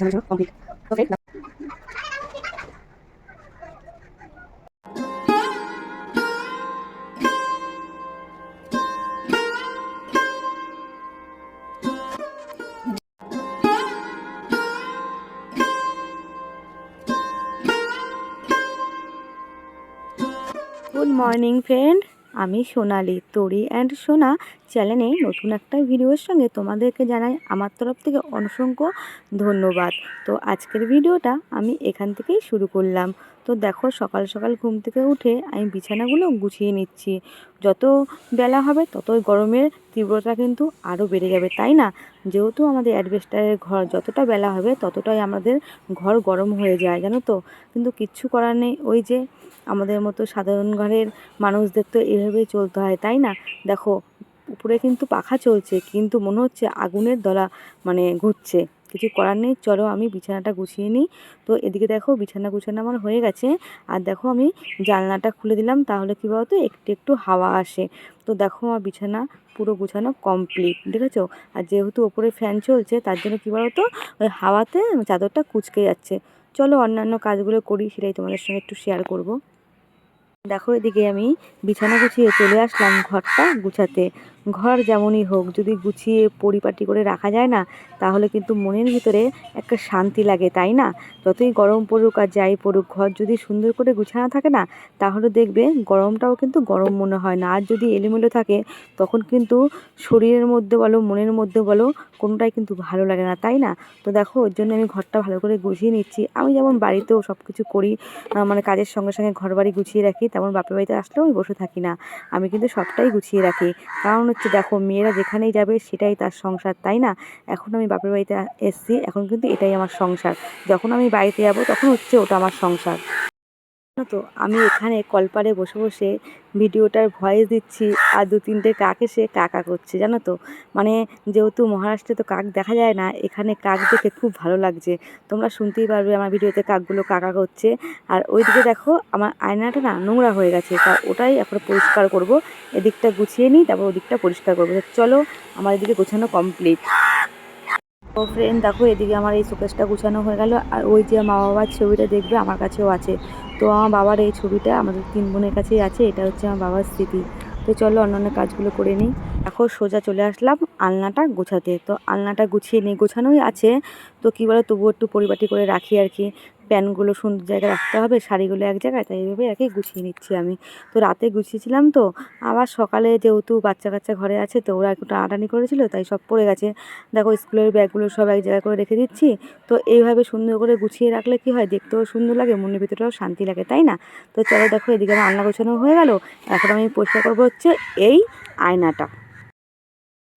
ঝাড়ু complete good morning friend আমি সোনালি তরি অ্যান্ড সোনা চ্যানেলে নতুন একটা ভিডিওর সঙ্গে তোমাদেরকে জানাই আমার তরফ থেকে অসংখ্য ধন্যবাদ। তো আজকের ভিডিওটা আমি এখান থেকেই শুরু করলাম। তো দেখো সকাল সকাল ঘুম থেকে উঠে আমি বিছানাগুলো গুছিয়ে নিচ্ছি। যত বেলা হবে ততই গরমের তীব্রতা কিন্তু আরও বেড়ে যাবে, তাই না? যেহেতু আমাদের অ্যাডভেস্টারের ঘর যতটা বেলা হবে ততটাই আমাদের ঘর গরম হয়ে যায়, জানো তো? কিন্তু কিচ্ছু করার নেই, ওই যে আমাদের মতো সাধারণ ঘরের মানুষদের তো এভাবেই চলতে হয়, তাই না? দেখো উপরে কিন্তু পাখা চলছে, কিন্তু মনে হচ্ছে আগুনের দলা মানে ঘুরছে। কিছু করার নেই, চলো আমি বিছানাটা গুছিয়ে নিই। তো এদিকে দেখো বিছানা গুছানো আমার হয়ে গেছে। আর দেখো আমি জানলাটা খুলে দিলাম, তাহলে কী বলতো, একটু একটু হাওয়া আসে। তো দেখো আমার বিছানা পুরো গুছানো কমপ্লিট দেখেছ? আর যেহেতু ওপরে ফ্যান চলছে, তার জন্য কী বলতো, ওই হাওয়াতে চাদরটা কুচকে যাচ্ছে। চলো অন্যান্য কাজগুলো করি, সেটাই তোমাদের সঙ্গে একটু শেয়ার করব। দেখো এদিকে আমি বিছানা গুছিয়ে চলে আসলাম ঘরটা গুছাতে। ঘর যেমনই হোক, যদি গুছিয়ে পরিপাটি করে রাখা যায় না, তাহলে কিন্তু মনের ভিতরে একটা শান্তি লাগে, তাই না? যতই গরম পড়ুক আর যাই পড়ুক, ঘর যদি সুন্দর করে গুছানো থাকে না, তাহলে দেখবে গরমটাও কিন্তু গরম মনে হয় না। আর যদি এলোমেলো থাকে, তখন কিন্তু শরীরের মধ্যে বলো, মনের মধ্যে বলো, কোনোটাই কিন্তু ভালো লাগে না, তাই না? তো দেখো, ওর জন্য আমি ঘরটা ভালো করে গুছিয়ে নিচ্ছি। আমি যেমন বাড়িতেও সব কিছু করি মানে কাজের সঙ্গে সঙ্গে ঘর বাড়ি গুছিয়ে রাখি, তেমন বাপের বাড়িতে আসলেও আমি বসে থাকি না। আমি কিন্তু সবটাই গুছিয়ে রাখি। কারণ হচ্ছে দেখো মেয়েরা যেখানেই যাবে সেটাই তার সংসার, তাই না? এখন আমি বাপের বাড়িতে এসছি, এখন কিন্তু এটাই আমার সংসার। যখন আমি বাড়িতে যাব তখন হচ্ছে ওটা আমার সংসার। তো? আমি এখানে কলপারে বসে বসে ভিডিওটার ভয়েস দিচ্ছি আর দু তিনটে কাক এসে কাকা করছে, জানো তো? মানে যেহেতু মহারাষ্ট্রে তো কাক দেখা যায় না, এখানে কাক দেখে খুব ভালো লাগছে। তোমরা শুনতেই পারবে আমার ভিডিওতে কাকগুলো কাকা করছে আর ওইদিকে দেখো, আমার আয়নাটা না নোংরা হয়ে গেছে, তা ওটাই এখন পরিষ্কার করব। এদিকটা গুছিয়ে নিই, তারপর ওদিকটা পরিষ্কার করব। চলো, আমার এদিকে গোছানো কমপ্লিট ও ফ্রেন্ড দেখো এদিকে আমার এই শোকেসটা গুছানো হয়ে গেল আর ওই যে মা বাবার ছবিটা দেখবে, আমার কাছেও আছে। তো আমার বাবার এই ছবিটা আমাদের তিন বোনের কাছেই আছে, এটা হচ্ছে আমার বাবার স্মৃতি। তো চলো অন্যান্য কাজগুলো করে নিই। এখন সোজা চলে আসলাম আলনাটা গোছাতে। তো আলনাটা গুছিয়ে নিই গোছানোই আছে। তো কী বলো তবুও একটু পরিপাটি করে রাখি আর কি। প্যান্টগুলো সুন্দর জায়গায় রাখতে হবে, শাড়িগুলো এক জায়গায়, তাই এইভাবে আর কি গুছিয়ে নিচ্ছি আমি। তো রাতে গুছিয়েছিলাম তো, আবার সকালে যেহেতু বাচ্চা কাচ্চা ঘরে আছে তো ওরা একটু টানাটানি করেছিল, তাই সব পড়ে গেছে। দেখো স্কুলের ব্যাগগুলো সব এক জায়গায় করে রেখে দিচ্ছি। তো এইভাবে সুন্দর করে গুছিয়ে রাখলে কি হয়, দেখতেও সুন্দর লাগে, মনের ভিতরেও শান্তি লাগে, তাই না? তো চলো দেখো এদিকে আমার রান্না গোছানো হয়ে গেল, এখন আমি পরিষ্কার করব হচ্ছে এই আয়নাটা।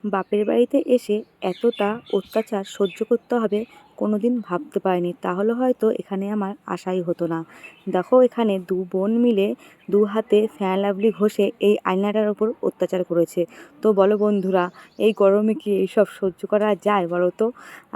বাপের বাড়িতে এসে এতটা অত্যাচার সহ্য করতে হবে কোনো দিন ভাবতে পারিনি। তাহলে হয়তো এখানে আমার আশাই হতো না। দেখো এখানে দু বোন মিলে দু হাতে ফ্যান লাভলি ঘষে এই আয়নাটার ওপর অত্যাচার করেছে। তো বলো বন্ধুরা, এই গরমে কি এইসব সহ্য করা যায় বলো তো?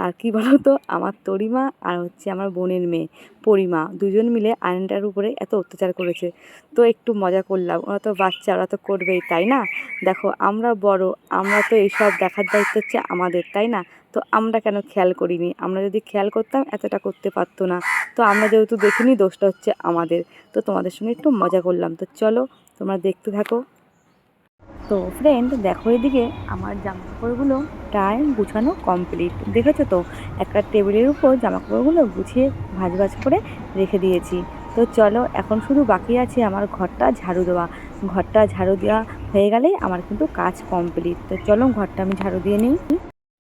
আর কি বলো তো, আমার তরিমা আর হচ্ছে আমার বোনের মেয়ে পরিমা দুজন মিলে আয়নাটার উপরে এত অত্যাচার করেছে। তো একটু মজা করলাম, ওরা তো বাচ্চা, ওরা তো করবেই, তাই না? দেখো আমরা বড়, আমরা তো এইসব দেখার দায়িত্ব হচ্ছে আমাদের, তাই না? তো আমরা কেন খেয়াল করিনি? আমরা যদি খেয়াল করতাম, এতটা করতে পারতো না। তো আমরা যেহেতু দেখিনি, দোষটা হচ্ছে আমাদের। তো তোমাদের সঙ্গে একটু মজা করলাম। তো চলো, তোমরা দেখতে থাকো। তো ফ্রেন্ড দেখো এদিকে আমার জামা কাপড়গুলো প্রায় গুছানো কমপ্লিট দেখেছ তো? একটা টেবিলের উপর জামা কাপড়গুলো গুছিয়ে ভাজ ভাজ করে রেখে দিয়েছি। তো চলো, এখন শুধু বাকি আছে আমার ঘরটা ঝাড়ু দেওয়া। ঘরটা ঝাড়ু দেওয়া হয়ে গেলেই আমার কিন্তু কাজ কমপ্লিট তো চলো, ঘরটা আমি ঝাড়ু দিয়ে নিই।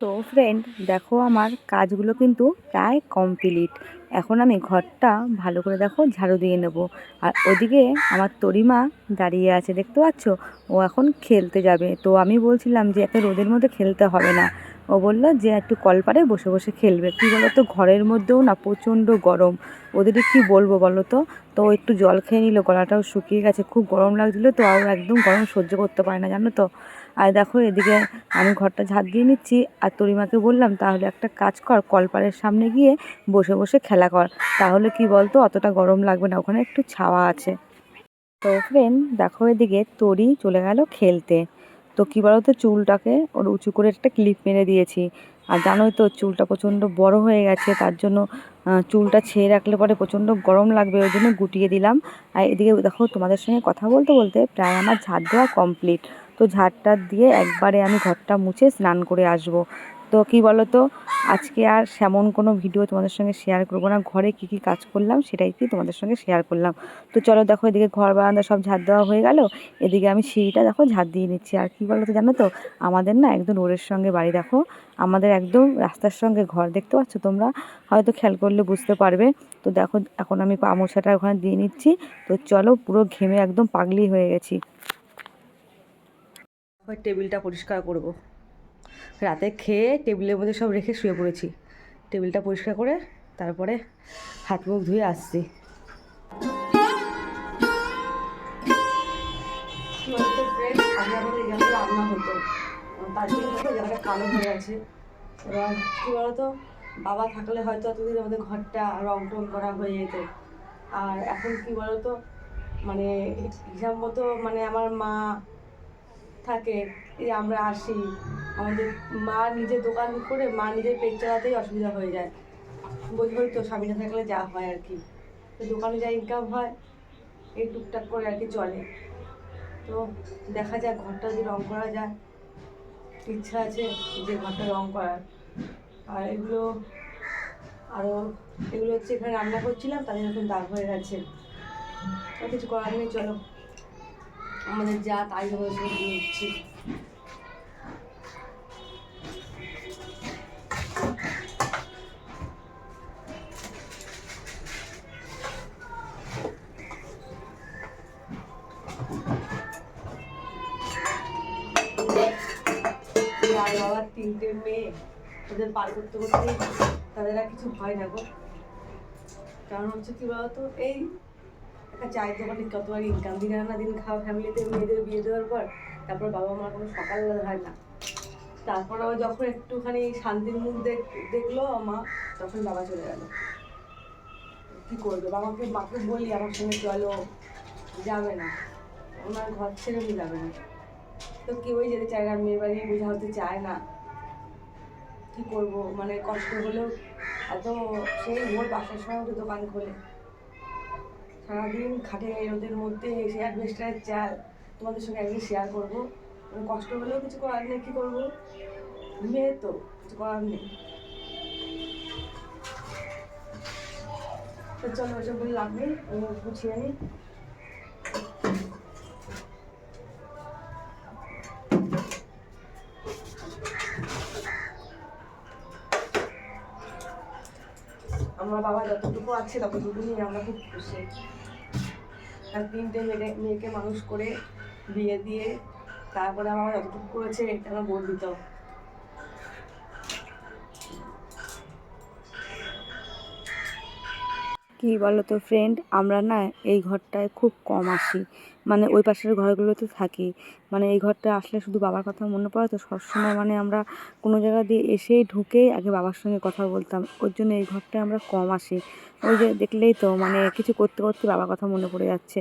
তো ফ্রেন্ড দেখো আমার কাজগুলো কিন্তু প্রায় কমপ্লিট এখন আমি ঘরটা ভালো করে দেখো ঝাড়ু দিয়ে নেব। আর ওদিকে আমার তরিমা দাঁড়িয়ে আছে, দেখতে পাচ্ছ? ও এখন খেলতে যাবে। তো আমি বলছিলাম যে এত রোদের মধ্যে খেলতে হবে না। ও বলল যে একটু কলপারে বসে বসে খেলবে। কী বলো তো ঘরের মধ্যেও না প্রচণ্ড গরম। ওদের কি বলব বলো তো? তো একটু জল খেয়ে নিল, গলাটাও শুকিয়ে গেছে। খুব গরম লাগছিল তো, আর একদম গরম সহ্য করতে পারে না, জানো তো? আর দেখো এদিকে আমি ঘরটা ঝাঁট দিয়ে নিচ্ছি আর তরিমাকে বললাম, তাহলে একটা কাজ কর, কলপারের সামনে গিয়ে বসে বসে খেলা কর। তাহলে কি বলতো, অতটা গরম লাগবে না, ওখানে একটু ছাওয়া আছে। তো ফ্রেন্ড দেখো এদিকে তরি চলে গেল খেলতে। তো কী বলতো, চুলটাকে ওর উঁচু করে একটা ক্লিপ মেরে দিয়েছি। আর জানোই তো, চুলটা প্রচণ্ড বড় হয়ে গেছে, তার জন্য চুলটা ছেড়ে রাখলে পরে প্রচণ্ড গরম লাগবে, ওই জন্য গুটিয়ে দিলাম। আর এদিকে দেখো, তোমাদের সঙ্গে কথা বলতে বলতে প্রায় আমার ঝাড় দেওয়া কমপ্লিট তো ঝাড়টা দিয়ে একবারে আমি ঘরটা মুছে স্নান করে আসব। তো কি বলো তো আজকে আর সেমন কোনো ভিডিও তোমাদের সঙ্গে শেয়ার করব না। ঘরে কি কি কাজ করলাম সেটাই কি তোমাদের সঙ্গে শেয়ার করলাম। তো চলো দেখো, এদিকে ঘর বারান্দা সব ঝাড় দেওয়া হয়ে গেল। এদিকে আমি সিঁড়িটা দেখো ঝাড় দিয়ে নিচ্ছি। আর কি বলো তো জানো তো, আমাদের না একদম রোডের সঙ্গে বাড়ি দেখো। আমাদের একদম রাস্তার সঙ্গে ঘর, দেখতে পাচ্ছ তোমরা? হয়তো খেয়াল করলে বুঝতে পারবে। তো দেখো, এখন আমি পা ওখানে দিয়ে নিচ্ছি। তো চলো পুরো ঘেমে একদম পাগলি হয়ে গেছি। ওই টেবিলটা পরিষ্কার করব। রাতে খেয়ে টেবিলের মধ্যে সব রেখে শুয়ে পড়েছি। টেবিলটা পরিষ্কার করে তারপরে হাত মুখ ধুয়ে আসছি। রান্না হয়ে কী বাবা থাকলে হয়তো এতদিন আমাদের ঘরটা রং টং করা হয়ে যেত। আর এখন কি বলতো মানে হিসাব মতো মানে আমার মা থাকে, এই আমরা আসি। আমাদের মা নিজে দোকান করে মা নিজের পেট চালাতেই অসুবিধা হয়ে যায়। বুঝবোই তো স্বামী না থাকলে যা হয় আর কি। তো দোকানে যা ইনকাম হয়, এই টুকটাক করে আর কি চলে। তো দেখা যাক, ঘরটা যদি রঙ করা যায়, ইচ্ছা আছে যে ঘরটা রঙ করার। আর এগুলো আরও এগুলো হচ্ছে এখানে রান্না করছিলাম, তাদের এখন দাগ হয়ে গেছে। আর কিছু করার নেই, চলো। আমাদের যা তাই হবে সব দিচ্ছি আর বাবার তিনটে মেয়ে, ওদের পার করতে করতে তাদের আর কিছু হয় না গো। কারণ হচ্ছে কি বলতো, এই একটা চায়ের দোকানে কতবার ইনকাম দিন আনা দিন, খাওয়া ফ্যামিলিতে মেয়েদের বিয়ে দেওয়ার পর তারপর বাবা মার কোনো সকালবেলা হয় না। তারপর আবার যখন একটুখানি শান্তির মুখ দেখ, দেখল মা, তখন বাবা চলে গেল। কি করবে? বাবাকে, মাকে বলি আমার সঙ্গে চলো, যাবে না। ওনার ঘর ছেড়ে যাবে না। তো কেউই যেতে চায় না মেয়ের বাড়ি বোঝা হতে চায় না। কি করব? মানে কষ্ট হলেও এত সেই ভোর পাঁচটার সময় উঠে দোকান খোলে। সারাদিন খাটে রোদের মধ্যে সেই অ্যাডভেস্টারের চাল তোমাদের সঙ্গে একদিন শেয়ার করব। মানে কষ্ট হলেও কিছু করার নেই, কী করব? মেয়ে তো, কিছু করার নেই। তো চলো, ওসব বলে নেই গুছিয়ে নিই আমার বাবা যতটুকু আছে ততটুকু নিয়ে আমরা খুব খুশি। আর তিনটে মেয়ে মেয়েকে মানুষ করে বিয়ে দিয়ে তারপরে আমার যতটুকু করেছে, এটা আমার গর্বিত কি বলো তো ফ্রেন্ড আমরা না এই ঘরটায় খুব কম আসি। মানে ওই পাশের ঘরগুলোতে থাকি। মানে এই ঘরটা আসলে শুধু বাবার কথা মনে পড়ে তো সবসময় মানে আমরা কোনো জায়গা দিয়ে এসেই ঢুকেই আগে বাবার সঙ্গে কথা বলতাম। ওর জন্য এই ঘরটায় আমরা কম আসি। ওই যে দেখলেই তো মানে কিছু করতে করতে বাবার কথা মনে পড়ে যাচ্ছে।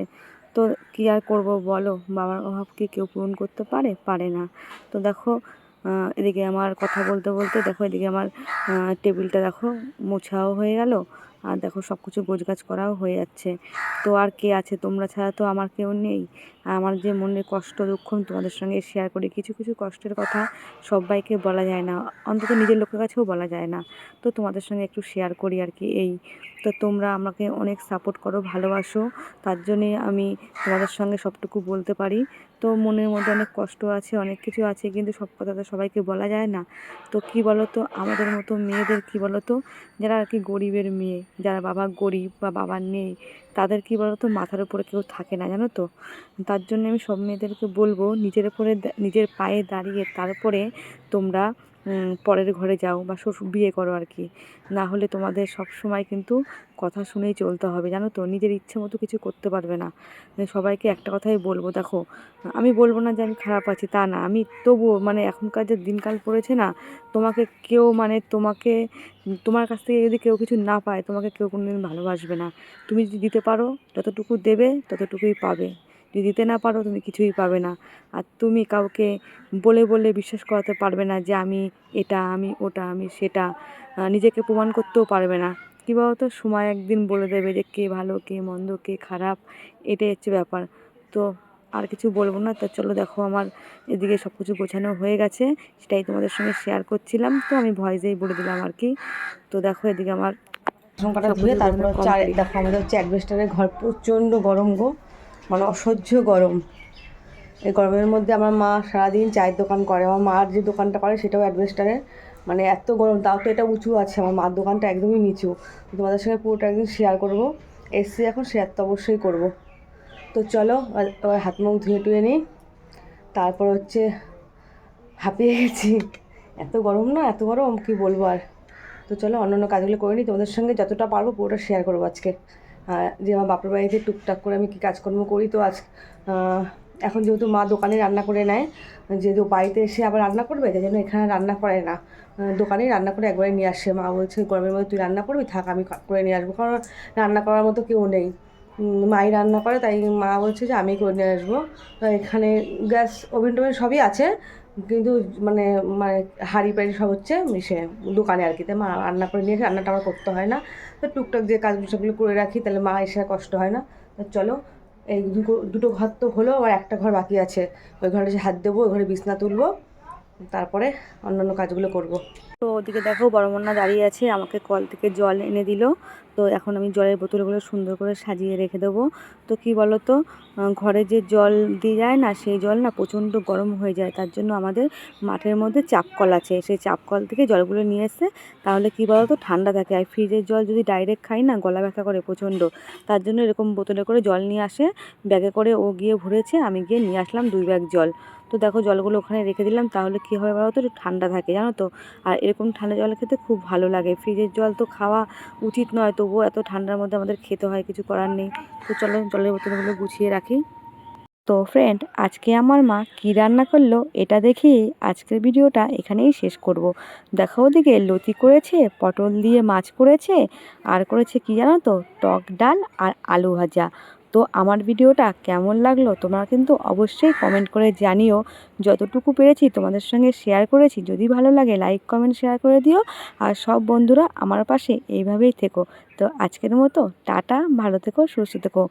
তো কী আর করব বলো? বাবার অভাব কি কেউ পূরণ করতে পারে? পারে না। তো দেখো এদিকে আমার কথা বলতে বলতে দেখো, এদিকে আমার টেবিলটা দেখো মোছাও হয়ে গেল। আর দেখো সব কিছু গোছগাছ করাও হয়ে যাচ্ছে। তো আর কে আছে? তোমরা ছাড়া তো আমার কেউ নেই। আমার যে মনের কষ্ট, দুঃখ তোমাদের সঙ্গে শেয়ার করি। কিছু কিছু কষ্টের কথা সবাইকে বলা যায় না। অন্তত নিজের লোকের কাছেও বলা যায় না। তো তোমাদের সঙ্গে একটু শেয়ার করি আর কি এই। তো তোমরা আমাকে অনেক সাপোর্ট করো, ভালোবাসো। তার জন্যে আমি তোমাদের সঙ্গে সবটুকু বলতে পারি। তো মনের মধ্যে অনেক কষ্ট আছে, অনেক কিছু আছে, কিন্তু সব কথা তো সবাইকে বলা যায় না। তো কি বলো তো আমাদের মতো মেয়েদের কি বলো তো যারা আর কি গরিবের মেয়ে, যারা বাবা গরিব বা বাবা নেই, তাদের কি বলো তো মাথার উপরে কেউ থাকে না, জানো তো? তার জন্য আমি সব মেয়েদেরকে বলব, নিজের উপরে নিজের পায়ে দাঁড়িয়ে তারপরে তোমরা পরের ঘরে যাও বা শ্বশুর বিয়ে করো আর কি। না হলে তোমাদের সব সময় কিন্তু কথা শুনেই চলতে হবে, জানো তো? নিজের ইচ্ছে মতো কিছু করতে পারবে না। মানে সবাইকে একটা কথাই বলব, দেখো, আমি বলব না যে আমি খারাপ আছি, তা না। আমি তবুও মানে এখনকার যে দিনকাল পড়েছে না, তোমাকে কেউ মানে তোমাকে, তোমার কাছ থেকে যদি কেউ কিছু না পায়, তোমাকে কেউ কোনোদিন ভালোবাসবে না। তুমি যদি দিতে পারো, যতটুকু দেবে, ততটুকুই পাবে। যদি দিতে না পারো তুমি কিছুই পাবে না। আর তুমি কাউকে বলে বলে বিশ্বাস করাতে পারবে না যে আমি এটা আমি ওটা আমি সেটা। নিজেকে প্রমাণ করতেও পারবে না। কী বলতো? সময় একদিন বলে দেবে যে কে ভালো কে মন্দ কে খারাপ এটাই হচ্ছে ব্যাপার। তো আর কিছু বলব না। তো চলো দেখো আমার এদিকে সব কিছু গোছানো হয়ে গেছে। সেটাই তোমাদের সঙ্গে শেয়ার করছিলাম। তো আমি ভয়েসেই বলে দিলাম আর কি। তো দেখো এদিকে আমার সংখ্যাটা ধুয়ে তারপর হচ্ছে দেখো আমাদের হচ্ছে অ্যাডভেস্টারের ঘর প্রচণ্ড গরম গো। মানে অসহ্য গরম। এই গরমের মধ্যে আমার মা সারাদিন চায়ের দোকান করে। আমার মার যে দোকানটা করে সেটাও অ্যাডভেস্টারের। মানে এত গরম, তাও তো এটা উঁচু আছে। আমার মার দোকানটা একদমই নিচু। তোমাদের সঙ্গে পুরোটা একদিন শেয়ার করব। এসছি এখন শেয়ার তো অবশ্যই করব। তো চলো, এবার হাত মুখ ধুয়ে টুয়ে নিই। তারপর হচ্ছে হাঁপিয়ে গেছি। এত গরম না, এত গরম, কি বলব আর। তো চলো অন্যান্য কাজগুলো করে নিই। তোমাদের সঙ্গে যতটা পারব পুরোটা শেয়ার করব আজকে। যে আমার বাপের বাড়িতে টুকটাক করে আমি কী কাজকর্ম করি তো আজ এখন যেহেতু মা দোকানে রান্না করে নেয়, যেহেতু বাড়িতে এসে আবার রান্না করবে, তাই জন্য এখানে রান্না করে না। দোকানেই রান্না করে একবারে নিয়ে আসে। মা বলছে, গরমের মধ্যে তুই রান্না করবি? থাক, আমি করে নিয়ে আসব। কারণ রান্না করার মতো কেউ নেই। মাই রান্না করে, তাই মা বলছে যে, আমি করে নিয়ে আসব। এখানে গ্যাস ওভেন টোভেন সবই আছে। কিন্তু মানে মানে হাঁড়ি পাড়ি সব হচ্ছে মিশে দোকানে আর কি। মা রান্না করে নিয়ে এসে, রান্নাটা আমার করতে হয় না। তো টুকটাক যে কাজগুলো সেগুলো করে রাখি, তাহলে মা এসে কষ্ট হয় না। তো চলো, এই দুটো ঘর তো হলো আর একটা ঘর বাকি আছে। ওই ঘরে যে হাত দেবো, ওই ঘরে বিছনা তুলবো, তারপরে অন্যান্য কাজগুলো করব। তো ওদিকে দেখো বড় মন্না দাঁড়িয়ে আছে, আমাকে কল থেকে জল এনে দিল। তো এখন আমি জলের বোতলগুলো সুন্দর করে সাজিয়ে রেখে দেবো। তো কি বলো তো ঘরে যে জল দিয়ে যায় না, সেই জল না প্রচণ্ড গরম হয়ে যায়। তার জন্য আমাদের মাঠের মধ্যে চাপকল আছে। সেই চাপকল থেকে জলগুলো নিয়ে এসে তাহলে কি বলো তো ঠান্ডা থাকে। আর ফ্রিজের জল যদি ডাইরেক্ট খাই না, গলা ব্যথা করে প্রচণ্ড। তার জন্য এরকম বোতলে করে জল নিয়ে আসে, ব্যাগে করে ও গিয়ে ভরেছে, আমি গিয়ে নিয়ে আসলাম দুই ব্যাগ জল। তো দেখো জলগুলো ওখানে রেখে দিলাম, তাহলে কী হবে বলো তো একটু ঠান্ডা থাকে, জানো তো? আর এরকম ঠান্ডা জল খেতে খুব ভালো লাগে। ফ্রিজের জল তো খাওয়া উচিত নয় তবুও এত ঠান্ডার মধ্যে আমাদের খেতে হয়, কিছু করার নেই। তো চলো, জলের বোতলগুলো গুছিয়ে রাখি। তো ফ্রেন্ড আজকে আমার মা কি রান্না করল এটা দেখেই আজকের ভিডিওটা এখানেই শেষ করব। দেখো ওদিকে লতি করেছে, পটল দিয়ে মাছ করেছে, আর করেছে কি জানো তো? টক ডাল আর আলু ভাজা। তো আমার ভিডিওটা কেমন লাগল তোমরা কিন্তু অবশ্যই কমেন্ট করে জানিও। যতটুকু পেরেছি তোমাদের সঙ্গে শেয়ার করেছি। যদি ভালো লাগে লাইক কমেন্ট শেয়ার করে দিও। আর সব বন্ধুরা আমার পাশে এইভাবেই থেকো। তো আজকের মতো টাটা, ভালো থেকো, সুস্থ থেকো।